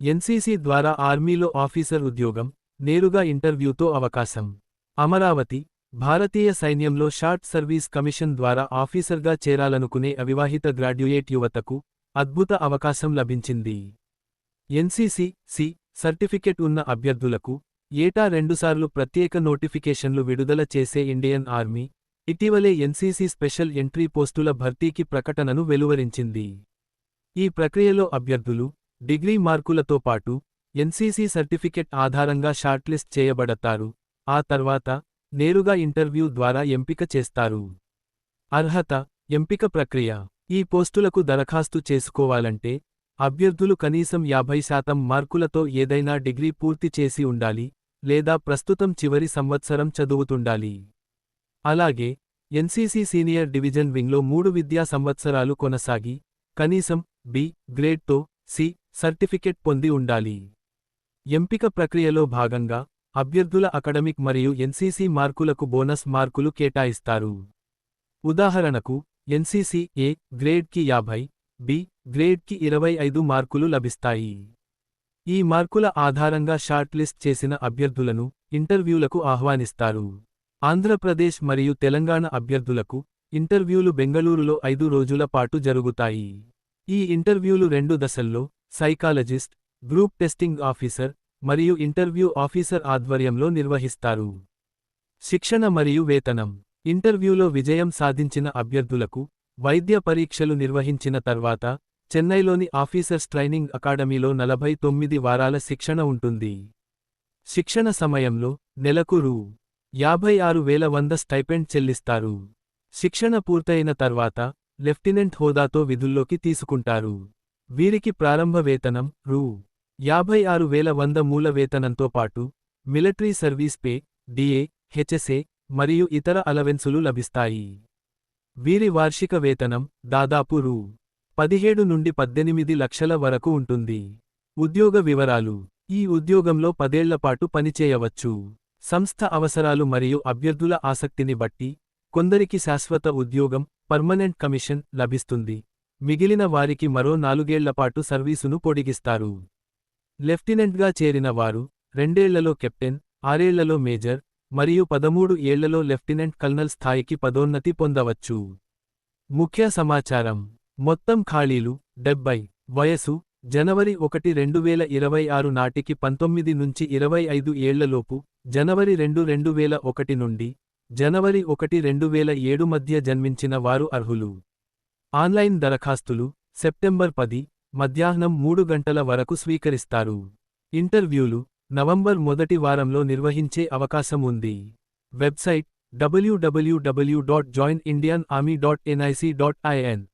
NCC ద్వారా ఆర్మీలో officer ఉద్యోగం నేరుగా ఇంటర్వ్యూతో అవకాశం. అమరావతి భారతీయ సైన్యంలో షార్ట్ సర్వీస్ కమిషన్ ద్వారా ఆఫీసర్గా చేరాలనుకునే అవివాహిత గ్రాడ్యుయేట్ యువతకు అద్భుత అవకాశం లభించింది. ఎన్సీసీ సి సర్టిఫికెట్ ఉన్న అభ్యర్థులకు ఏటా రెండుసార్లు ప్రత్యేక నోటిఫికేషన్లు విడుదల చేసే ఇండియన్ ఆర్మీ ఇటీవలే ఎన్సీసీ స్పెషల్ ఎంట్రీ పోస్టుల భర్తీకి ప్రకటనను వెలువరించింది. ఈ ప్రక్రియలో అభ్యర్థులు డిగ్రీ మార్కులతో పాటు ఎన్సీసీ సర్టిఫికెట్ ఆధారంగా షార్ట్లిస్ట్ చేయబడతారు. ఆ తర్వాత నేరుగా ఇంటర్వ్యూ ద్వారా ఎంపిక చేస్తారు. అర్హత ఎంపిక ప్రక్రియ. ఈ పోస్టులకు దరఖాస్తు చేసుకోవాలంటే అభ్యర్థులు కనీసం యాభై శాతం మార్కులతో ఏదైనా డిగ్రీ పూర్తి చేసి ఉండాలి లేదా ప్రస్తుతం చివరి సంవత్సరం చదువుతుండాలి. అలాగే ఎన్సీసీ సీనియర్ డివిజన్ వింగ్లో మూడు విద్యా సంవత్సరాలు కొనసాగి కనీసం బి గ్రేడ్తో సి సర్టిఫికెట్ పొంది ఉండాలి. ఎంపిక ప్రక్రియలో భాగంగా అభ్యర్థుల అకడమిక్ మరియు ఎన్సీసీ మార్కులకు బోనస్ మార్కులు కేటాయిస్తారు. ఉదాహరణకు ఎన్సీసీ ఏ గ్రేడ్కి యాభై బి గ్రేడ్కి ఇరవై ఐదు మార్కులు లభిస్తాయి. ఈ మార్కుల ఆధారంగా షార్ట్ లిస్ట్ చేసిన అభ్యర్థులను ఇంటర్వ్యూలకు ఆహ్వానిస్తారు. ఆంధ్రప్రదేశ్ మరియు తెలంగాణ అభ్యర్థులకు ఇంటర్వ్యూలు బెంగళూరులో ఐదు రోజుల పాటు జరుగుతాయి. ఈ ఇంటర్వ్యూలు రెండు దశల్లో సైకాలజిస్ట్ గ్రూప్ టెస్టింగ్ ఆఫీసర్ మరియు ఇంటర్వ్యూ ఆఫీసర్ ఆధ్వర్యంలో నిర్వహిస్తారు. శిక్షణ మరియు వేతనం. ఇంటర్వ్యూలో విజయం సాధించిన అభ్యర్థులకు వైద్య పరీక్షలు నిర్వహించిన తర్వాత చెన్నైలోని ఆఫీసర్స్ ట్రైనింగ్ అకాడమీలో నలభై తొమ్మిది వారాల శిక్షణ ఉంటుంది. శిక్షణ సమయంలో నెలకు రూ. యాభై ఆరు వేల వంద స్టైపెండ్ చెల్లిస్తారు. శిక్షణ పూర్తయిన తర్వాత లెఫ్టినెంట్ హోదాతో విధుల్లోకి తీసుకుంటారు. వీరికి ప్రారంభ వేతనం రూ. యాభై ఆరు వేల వంద మూల వేతనంతో పాటు military service pay DA HSA మరియు ఇతర అలవెన్సులు లభిస్తాయి. వీరి వార్షిక వేతనం దాదాపు రూ. పదిహేడు నుండి పద్దెనిమిది లక్షల వరకు ఉంటుంది. ఉద్యోగ వివరాలు. ఈ ఉద్యోగంలో పదేళ్ళపాటు పనిచేయవచ్చు. సంస్థ అవసరాలు మరియు అభ్యర్థుల ఆసక్తిని బట్టి కొందరికి శాశ్వత ఉద్యోగం పర్మనెంట్ కమిషన్ లభిస్తుంది. మిగిలిన వారికి మరో నాలుగేళ్ళపాటు సర్వీసును పొడిగిస్తారు. లెఫ్టినెంట్గా చేరిన వారు రెండేళ్ళలో కెప్టెన్ ఆరేళ్ళలో మేజర్ మరియు పదమూడు ఏళ్ళలో లెఫ్టినెంట్ కల్నల్ స్థాయికి పదోన్నతి పొందవచ్చు. ముఖ్య సమాచారం. మొత్తం ఖాళీలు డెబ్బై వయసు జనవరి ఒకటి రెండు వేల ఇరవై ఆరు నాటికి పంతొమ్మిది నుంచి ఇరవై ఐదు ఏళ్ళలోపు జనవరి రెండు రెండు వేల ఒకటి నుండి జనవరి ఒకటి రెండు వేల ఏడు మధ్య జన్మించిన వారు అర్హులు. ఆన్లైన్ దరఖాస్తులు సెప్టెంబర్ పది మధ్యాహ్నం మూడు గంటల వరకు స్వీకరిస్తారు. ఇంటర్వ్యూలు నవంబర్ మొదటి వారంలో నిర్వహించే అవకాశం ఉంది. Website WWW dot join Indian army dot NIC dot IN